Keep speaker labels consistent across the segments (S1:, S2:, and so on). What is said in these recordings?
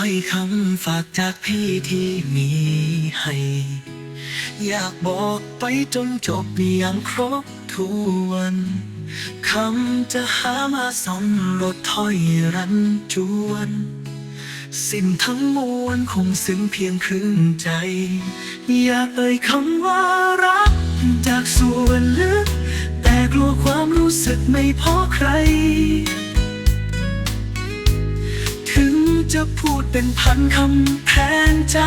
S1: ถ้อยคำฝากจากพี่ที่มีให้ อยากบอกไปจนจบอย่างครบถ้วนคำจะหามาสอนลดถ้อยรันจวน สิ้นทั้งมวลคงซึ้งเพียงครึ่งใจ อยากเอ่ยคำว่ารัก จากส่วนลึก แต่กลัวความรู้สึกไม่พอใคร จะพูดเป็นพันคำแทนใจ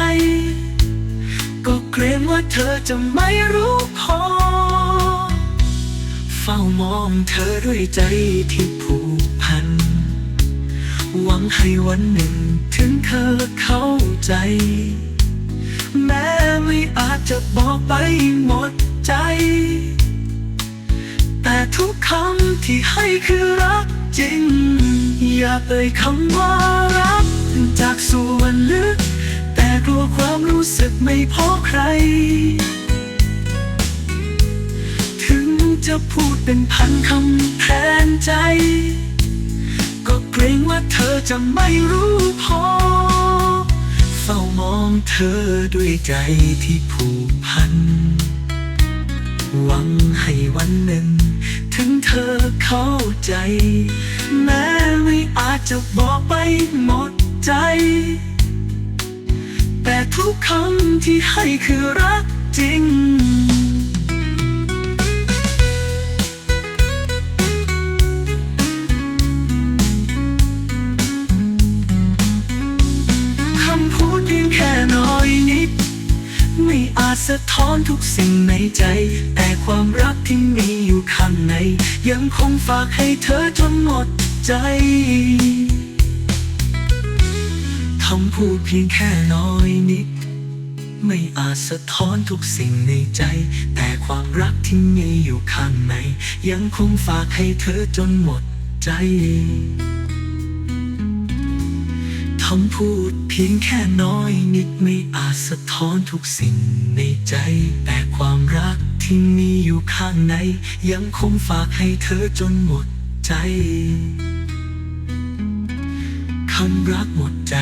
S1: ก็เกรงว่าเธอจะไม่รู้พอ เฝ้ามองเธอด้วยใจที่ผูกพัน หวังให้วันหนึ่งถึงเธอเข้าใจ แม้ไม่อาจจะบอกไปหมดใจ แต่ทุกคำที่ให้คือรักจริง อย่าเอ่ยคำว่า จากส่วนลึก แต่กลัวความรู้สึกไม่พอใคร ถึงจะพูดเป็นพันคำแทนใจ ก็เกรงว่าเธอจะไม่รู้พอ เฝ้ามองเธอด้วยใจที่ผูกพัน หวังให้วันหนึ่ง ถึงเธอเข้าใจ แม้ไม่อาจจะบอกไปหมด ใจ แต่ทุกคำที่ให้คือรักจริงคำพูดเพียงแค่น้อยนิด ไม่อาจสะท้อนทุกสิ่งในใจ แต่ความรักที่มีอยู่ข้างใน ยังคงฝากให้เธอจนหมดใจ คำพูดเพียงแค่น้อยนิด ไม่อาจสะท้อนทุกสิ่งในใจ แต่ความรักที่มีอยู่ข้างใน ยังคงฝากให้เธอจนหมดใจคำพูดเพียงแค่น้อยนิดไม่อาจสะท้อนทุกสิ่งในใจ แต่ความรักที่มีอยู่ข้างใน ยังคงฝากให้เธอจนหมดใจำรักหมดใจ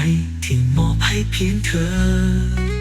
S1: ที่มอบให้เพียงเธอ